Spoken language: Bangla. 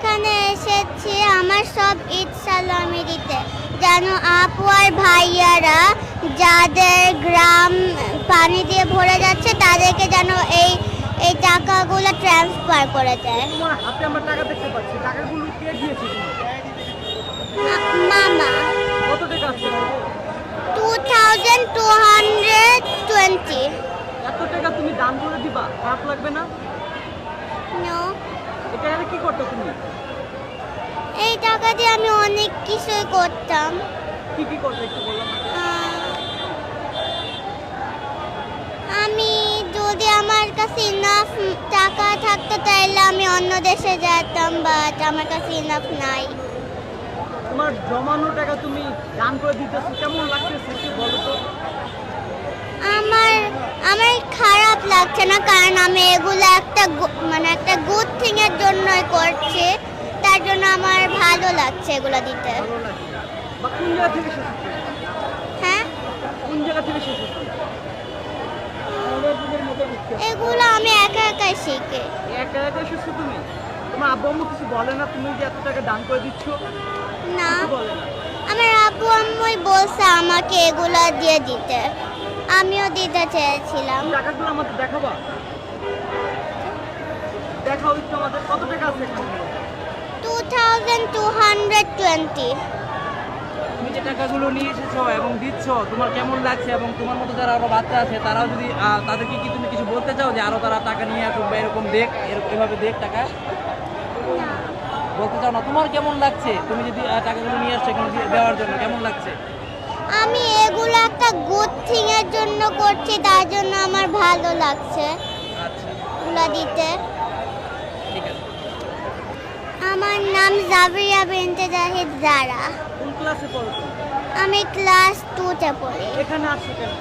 এখানে এসেছি আমার সব ঈদ সালামি দিতে যেন আপু আর ভাইয়ারা যাদের গ্রাম পানি দিয়ে ভরে যাচ্ছে তাদেরকে যেন এই এই টাকাগুলো ট্রান্সফার করে দেয়। মামা। Two thousand two hundred twenty এটা কি করতো তুমি? এই টাকা দিয়ে আমি অনেক কিছুই করতাম। কি কি করতে একটু আহ, আমি যদি আমার কাছে ইনাফ টাকা থাকতো তাহলে আমি অন্য দেশে যেতাম বাট আমার কাছে ইনাফ নাই। তোমার জমানো টাকা তুমি দান করে দিতেছো কেমন লাগতেছে কি বলো তো। আমার আমার খারাপ লাগছে না কারণ আমি এগুলো একটা মানে একটা গুড থিং এর জন্যই করছি তার জন্য আমার ভালো লাগছে এগুলো দিতে। হ্যাঁ? এগুলো আমি একা একাই শিখি। একা একা এসেছ তুমি? তোমার আব্বু আম্মু কিছু বলে না? তুমি যে এত টাকা দান করে দিচ্ছ? না। আমার আব্বু আম্মুই বলছে আমাকে এগুলো দিয়ে দিতে। আমিও দিতে চেয়েছিলাম। টাকাগুলো আমাদের দেখাবা। দেখাও একটু আমাদের। কত টাকা আছে এখানে two thousand two hundred twenty তুমি যে টাকাগুলো নিয়ে এসেছ এবং দিচ্ছ তোমার কেমন লাগছে এবং তোমার মতো যারা আরও বাচ্চা আছে তারাও যদি আহ, তাদেরকে কি তুমি কিছু বলতে চাও যে আরও তারা টাকা নিয়ে আসুক বা এরকম দেখ এরকম এভাবে দেখ টাকা? বলতে চাও না। তোমার কেমন লাগছে? তুমি যদি আহ, টাকাগুলো নিয়ে আসছো এখানে দিয়ে- দেওয়ার জন্য কেমন লাগছে? আমি এগুলো একটা গুড থিং এর জন্য করছি তার জন্য আমার ভালো লাগছে। আচ্ছা। এগুলো দিতে ঠিক আছে আমার নাম জাবিয়া বিনতে জাহিদ জারা কোন ক্লাসে পড়ো? তুমি আমি ক্লাস টুতে পড়ি। এখানে আসছো কেন?